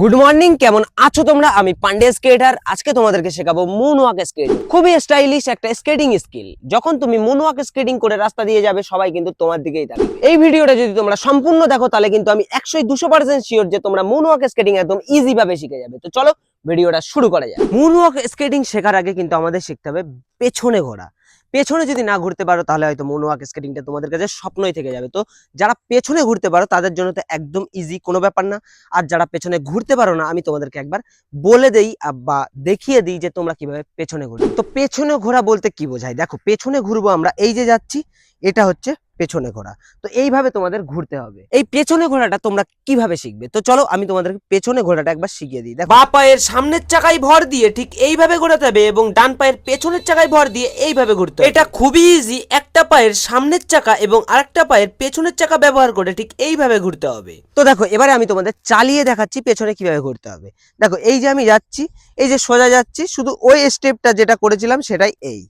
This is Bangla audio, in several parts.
গুড মর্নিং কেমন আছো তোমরা? আমি পান্ডে স্কেটার আজকে তোমাদেরকে শেখাবো মুন ওয়াক স্কেটিং খুবই স্টাইলিশ একটা স্কেটিং স্কিল যখন তুমি মুন ওয়াক স্কেটিং করে রাস্তা দিয়ে যাবে, সবাই কিন্তু তোমার দিকেই থাকবে এই ভিডিওটা যদি তোমরা সম্পূর্ণ দেখো, তাহলে কিন্তু আমি একশোই দুশো পার্সেন্ট শিওর যে তোমরা মুন ওয়াক স্কেটিং একদম ইজি ভাবে শিখে যাবে। তো চলো, ভিডিওটা শুরু করা যায় মুন ওয়াক স্কেটিং শেখার আগে কিন্তু আমাদের শিখতে হবে পেছনে ঘোরা। পেছনে যদি না ঘুরতে পারো, তাহলে হয়তো মনোয়াক স্কেটিংটা তোমাদের কাছে স্বপ্নই থেকে যাবে। তো যারা পেছনে ঘুরতে পারো, তাদের জন্য তো একদম ইজি কোনো ব্যাপার না। আর যারা পেছনে ঘুরতে পারো না, আমি তোমাদেরকে একবার বলে দেই বা দেখিয়ে দিই যে তোমরা কীভাবে পেছনে ঘুরবে তো পেছনে ঘোরা বলতে কি বোঝায়? দেখো, পেছনে ঘুরবো আমরা, এই যে যাচ্ছি, এটা হচ্ছে পেছনে ঘোরা। তো এইভাবে তোমাদের ঘুরতে হবে। এই পেছনে ঘোরাটা তোমরা কীভাবে শিখবে? তো চলো আমি তোমাদের পেছনে ঘোরাটা একবার শিখিয়ে দিই। বা পায়ের সামনের চাকায় ভর দিয়ে ঠিক এইভাবে ঘোরাতে হবে এবং ডান পায়ের পেছনের চাকায় ভর দিয়ে এইভাবে ঘুরতে এটা খুবই ইজি একটা পায়ের সামনের চাকা এবং আরেকটা পায়ের পেছনের চাকা ব্যবহার করে ঠিক এইভাবে ঘুরতে হবে। তো দেখো, এবারে আমি তোমাদের চালিয়ে দেখাচ্ছি পেছনে কীভাবে ঘুরতে হবে। দেখো, এই যে আমি যাচ্ছি, এই যে সোজা যাচ্ছি, শুধু ওই স্টেপটা যেটা করেছিলাম সেটাই এই।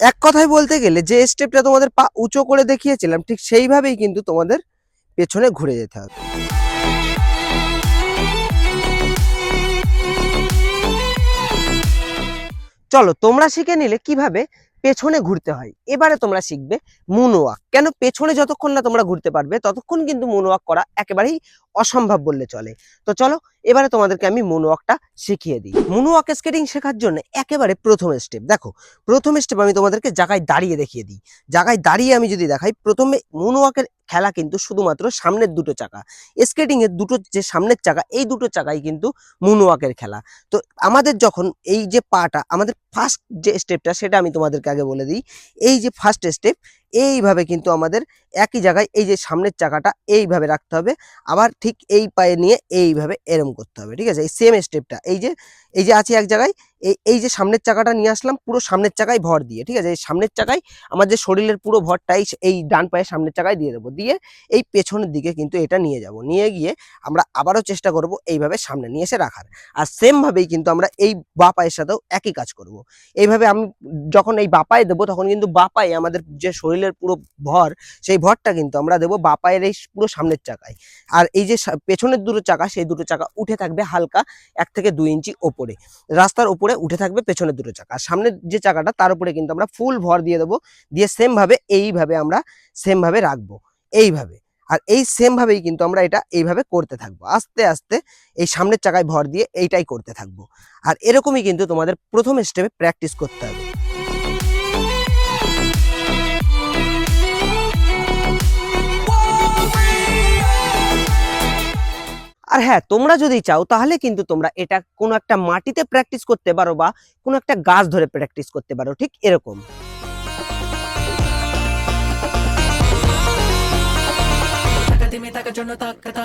এক কথায় বলতে গেলে যে স্টেপটা তোমাদের পা উঁচু করে দেখিয়েছিলাম, ঠিক সেইভাবেই কিন্তু তোমাদের পেছনে ঘুরে যেতে হবে। চলো, তোমরা শিখে নিলে কীভাবে পেছনে ঘুরতে হয়। এবারে তোমরা শিখবে মুনওয়াক কেন? পেছনে যতক্ষণ না তোমরা ঘুরতে পারবে, ততক্ষণ কিন্তু মুনওয়াক করা একেবারেই অসম্ভব বললে চলে। তো চলো, এবারে তোমাদেরকে আমি মুনওয়াকটা শিখিয়ে দিই। মুনওয়াক স্কেটিং শেখার জন্য একেবারে প্রথম স্টেপ দেখো, প্রথম স্টেপ আমি তোমাদেরকে জায়গায় দাঁড়িয়ে দেখিয়ে দিই। জায়গায় দাঁড়িয়ে আমি যদি দেখাই, প্রথমে মুনওয়াকের খেলা কিন্তু শুধুমাত্র সামনের দুটো চাকা। স্কেটিং এর দুটো যে সামনের চাকা, এই দুটো চাকাই কিন্তু মুনওয়াকের খেলা। তো আমাদের যখন এই যে পাটা, আমাদের ফার্স্ট যে স্টেপটা সেটা আমি তোমাদেরকে আগে বলে দিই। এই যে ফার্স্ট স্টেপ এইভাবে কিন্তু আমাদের একই জায়গায় এই যে সামনের চাকাটা এইভাবে রাখতে হবে। আবার ঠিক এই পায়ে নিয়ে এইভাবে এরম করতে হবে, ঠিক আছে? এই সেম স্টেপটা এই যে এই যে আছে এক জায়গায় এই এই যে সামনের চাকাটা নিয়ে আসলাম, পুরো সামনের চাকায় ভর দিয়ে, ঠিক আছে? এই সামনের চাকায় আমার যে শরীরের পুরো ভরটাই এই ডান পায়ের সামনের চাকায় দিয়ে দেবো। দিয়ে এই পেছনের দিকে কিন্তু এটা নিয়ে যাব। নিয়ে গিয়ে আমরা আবারও চেষ্টা করব এইভাবে সামনে নিয়ে এসে রাখার। আর সেমভাবেই কিন্তু আমরা এই বা পায়ের সাথেও একই কাজ করব। এইভাবে আমি যখন এই বা পায়ে দেবো, তখন কিন্তু বা পায়ে আমাদের যে শরীরের পুরো ভর, সেই ভরটা কিন্তু আমরা দেবো বাপায়ের এই পুরো সামনের চাকায়। আর এই যে পেছনের দুটো চাকা, সেই দুটো চাকা উঠে থাকবে হালকা এক থেকে দুই ইঞ্চি ওপরে। রাস্তার উপরে উঠে থাকবে পেছনের দুটো চাকা। আর সামনের যে চাকাটা, তার উপরে কিন্তু আমরা ফুল ভর দিয়ে দেবো, দিয়ে সেম ভাবে এইভাবে আমরা সেম ভাবে রাখব। এইভাবে। আর এই সেম ভাবেই কিন্তু আমরা এটা এইভাবে করতে থাকব। আস্তে আস্তে এই সামনের চাকায় ভর দিয়ে এইটাই করতে থাকব। আর এরকমই কিন্তু তোমাদের প্রথম স্টেপে প্র্যাকটিস করতে হবে। আর হ্যাঁ তোমরা যদি চাও তাহলে কিন্তু তোমরা এটা কোনো একটা মাটিতে প্র্যাকটিস করতে পারো বা কোনো একটা গাছ ধরে প্র্যাকটিস করতে পারো ঠিক এরকম।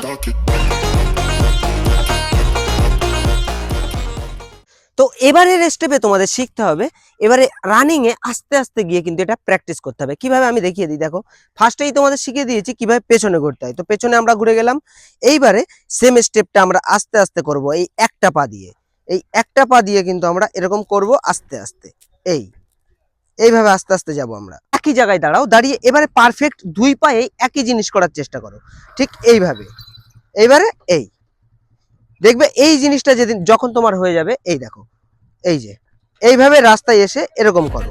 Dime তো এবারের স্টেপে তোমাদের শিখতে হবে, এবারে রানিং এ আস্তে আস্তে গিয়ে কিন্তু এটা প্র্যাকটিস করতে হবে। কীভাবে আমি দেখিয়ে দিই, দেখো ফার্স্টেই তোমাদের শিখিয়ে দিয়েছি কীভাবে পেছনে ঘুরতে হয়। তো পেছনে আমরা ঘুরে গেলাম, এইবারে সেম স্টেপটা আমরা আস্তে আস্তে করব এই একটা পা দিয়ে। এই একটা পা দিয়ে কিন্তু আমরা এরকম করব আস্তে আস্তে, এই, এইভাবে আস্তে আস্তে যাব আমরা। একই জায়গায় দাঁড়াও, দাঁড়িয়ে এবারে পারফেক্ট দুই পায়ে একই জিনিস করার চেষ্টা করো, ঠিক এইভাবে। এইবারে এই। দেখবে এই জিনিসটা যেদিন যখন তোমার হয়ে যাবে এই দেখো এই যে এইভাবে রাস্তায় এসে এরকম করো.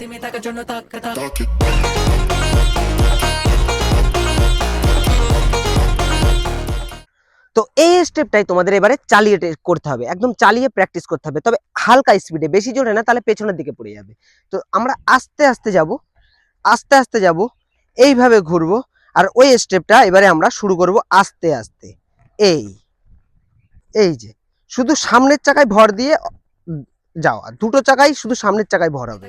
তো এই স্টেপটাই তোমাদের এবারে চালিয়ে করতে হবে একদম চালিয়ে প্র্যাকটিস করতে হবে। তবে হালকা স্পিডে বেশি জোরে না তাহলে পেছনের দিকে পড়ে যাবে। তো আমরা আস্তে আস্তে যাব আস্তে আস্তে যাব এইভাবে ঘুরবো আর ওই স্টেপটা এবারে আমরা শুরু করব আস্তে আস্তে। এই। এই যে, শুধু সামনের চাকায় ভর দিয়ে যাওয়া দুটো চাকাই শুধু সামনের চাকায় ভর হবে।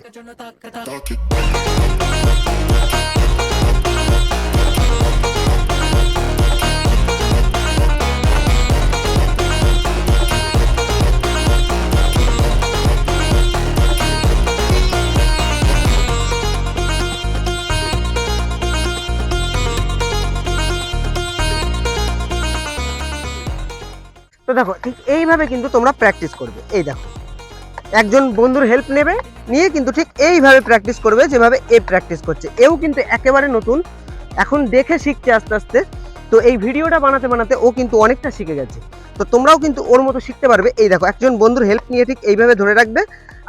দেখো, ঠিক এইভাবে কিন্তু তোমরা প্র্যাকটিস করবে। এই দেখো, একজন বন্ধুর হেল্প নেবে, নিয়ে কিন্তু ঠিক এইভাবে প্র্যাকটিস করবে যেভাবে এ প্র্যাকটিস করছে। এও কিন্তু একেবারে নতুন, এখন দেখে শিখছে আস্তে আস্তে। তো এই ভিডিওটা বানাতে বানাতে ও কিন্তু অনেকটা শিখে গেছে। তো তোমরাও কিন্তু ওর মতো শিখতে পারবে। এই দেখো, একজন বন্ধুর হেল্প নিয়ে ঠিক এইভাবে ধরে রাখবে,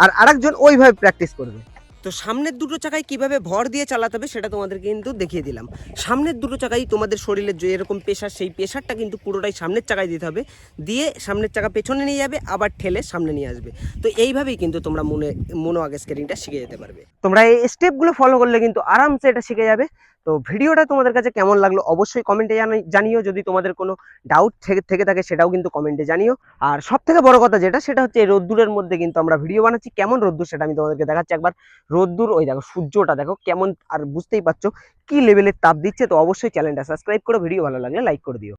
আর আরেকজন ওইভাবে প্র্যাকটিস করবে। তো সামনের দুটো চাকায় কীভাবে ভর দিয়ে চালাতে হবে সেটা তোমাদেরকে কিন্তু দেখিয়ে দিলাম। সামনের দুটো চাকায় তোমাদের শরীরের যে এরকম প্রেশার, সেই প্রেশারটা কিন্তু পুরোটাই সামনের চাকায় দিতে হবে। দিয়ে সামনের চাকা পেছনে নিয়ে যাবে, আবার ঠেলে সামনে নিয়ে আসবে। তো এইভাবেই কিন্তু তোমরা মনে, মনো আগে স্কেটিংটা শিখে যেতে পারবে। তোমরা এই স্টেপগুলো ফলো করলে কিন্তু আরামসে এটা শিখে যাবে। তো ভিডিওটা তোমাদের কাছে কেমন লাগল অবশ্যই কমেন্টে জানিও। যদি তোমাদের কোনো ডাউট থেকে থেকে থাকে সেটাও কিন্তু কমেন্টে জানিও। আর সব থেকে বড় কথা যেটা, সেটা হচ্ছে এই রোদ্দুরের মধ্যে কিন্তু আমরা ভিডিও বানাচ্ছি। কেমন রোদ্দুর সেটা আমি তোমাদেরকে দেখাচ্ছি একবার। রোদ্দুর, ওই দেখো সূর্যটা, দেখো কেমন, আর বুঝতেই পারছ কি লেভেলের তাপ দিচ্ছে, তো অবশ্যই চ্যানেলটা সাবস্ক্রাইব করো ভিডিও ভালো লাগলে লাইক করে দিও।